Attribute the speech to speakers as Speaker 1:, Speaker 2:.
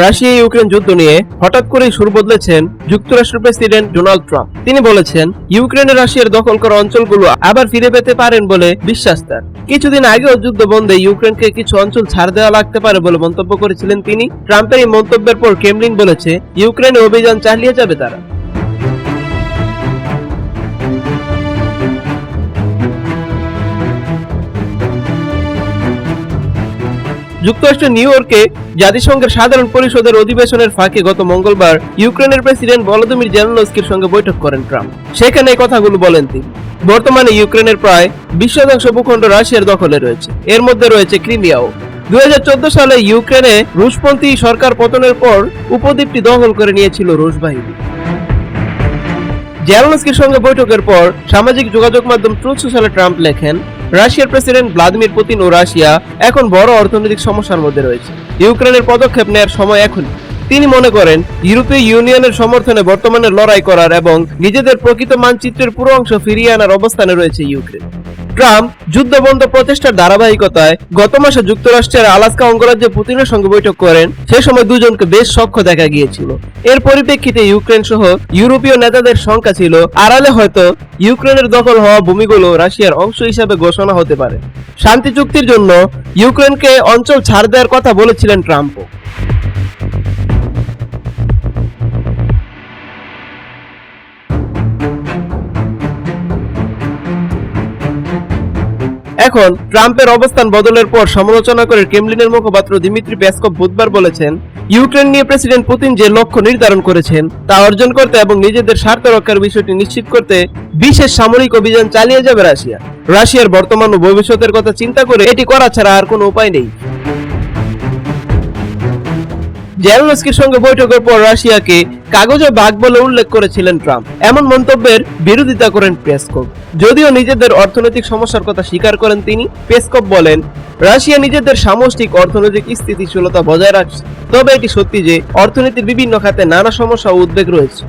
Speaker 1: Russia Ukraine যুদ্ধ নিয়ে হঠাৎ করেই সুর বদলেছেন যুক্তরাষ্ট্র প্রেসিডেন্ট ডোনাল্ড ট্রাম্প। তিনি বলেছেন ইউক্রেনের রাশিয়ার দখল করা অঞ্চলগুলো আবার ফিরে পেতে পারেন বলে বিশ্বাস তার। কিছুদিন আগেও যুদ্ধ বন্ধে ইউক্রেনকে কিছু অঞ্চল ছাড় দেওয়া লাগতে পারে বলে মন্তব্য করেছিলেন তিনি। ট্রাম্পের এই মন্তব্যের পর কেমলিন বলেছে, ইউক্রেনে অভিযান চালিয়ে যাবে তারা। যুক্তরাষ্ট্র নিউ ইয়র্কে জাতিসংঘের সাধারণ পরিষদের অধিবেশনের ফাঁকে গত মঙ্গলবার ইউক্রেনের প্রেসিডেন্ট ভলোদিমির জেলেনস্কির সঙ্গে বৈঠক করেন ট্রাম্প। সেখানে এই কথাগুলো বলেন তিনি। বর্তমানে ইউক্রেনের প্রায় বিশ শতাংশ ভূখণ্ড রাশিয়ার দখলে রয়েছে। এর মধ্যে রয়েছে ক্রিমিয়াও। দুই হাজার চোদ্দ সালে ইউক্রেনে রুশপন্থী সরকার পতনের পর উপদ্বীপটি দখল করে নিয়েছিল রুশ বাহিনী। জেলেনস্কির সঙ্গে বৈঠকের পর সামাজিক যোগাযোগ মাধ্যম ট্রুথ সোশ্যালে ট্রাম্প লেখেন রাশিয়ার প্রেসিডেন্ট ভ্লাদিমির পুতিন ও রাশিয়া এখন বড় অর্থনৈতিক সমস্যার মধ্যে রয়েছে। ইউক্রেনের পদক্ষেপ নেয়ার সময় এখন তিনি মনে করেন, ইউরোপীয় ইউনিয়নের সমর্থনে বর্তমানে লড়াই করার এবং নিজেদের প্রকৃত মানচিত্রের পুরো অংশ ফিরিয়ে আনার অবস্থানে রয়েছে ইউক্রেন। ট্রাম্প যুদ্ধবন্ধ প্রচেষ্টার ধারাবাহিকতায় গত মাসে যুক্তরাষ্ট্রের আলাস্কা অঙ্গরাজ্যে পুতিনের সঙ্গে বৈঠক করেন, সে সময় দুজনকে বেশ সখ্য দেখা গিয়েছিল। এর পরিপ্রেক্ষিতে ইউক্রেন সহ ইউরোপীয় নেতাদের সংখ্যা ছিল আড়ালে হয়তো ইউক্রেনের দখল হওয়া ভূমিগুলো রাশিয়ার অংশ হিসাবে ঘোষণা হতে পারে। শান্তি চুক্তির জন্য ইউক্রেনকে অঞ্চল ছাড় দেওয়ার কথা বলেছিলেন ট্রাম্পও। এখন ট্রাম্পের অবস্থান বদলের পর সমালোচনা করে ক্রেমলিনের মুখপাত্র দিমিত্রি পেসকভ বুধবার বলেছেন, ইউক্রেন নিয়ে প্রেসিডেন্ট পুতিন যে লক্ষ্য নির্ধারণ করেছেন, তা অর্জন করতে এবং নিজেদের স্বার্থ রক্ষার বিষয়টি নিশ্চিত করতে বিশেষ সামরিক অভিযান চালিয়ে যাবে রাশিয়া। রাশিয়ার বর্তমান ও ভবিষ্যতের কথা চিন্তা করে এটি করা ছাড়া আর কোনো উপায় নেই। জেলেনস্কির সঙ্গে বৈঠকের পর রাশিয়াকে কাগজে বাঘ বলে উল্লেখ করেছিলেন ট্রাম্প। এমন মন্তব্যের বিরোধিতা করেন পেসকপ যদিও নিজেদের অর্থনৈতিক সমস্যার কথা স্বীকার করেন তিনি পেসকপ বলেন, রাশিয়া নিজেদের সামষ্টিক অর্থনৈতিক স্থিতিশীলতা বজায় রাখছে। তবে এটি সত্যি যে, অর্থনীতির বিভিন্ন খাতে নানা সমস্যা ও উদ্বেগ রয়েছে।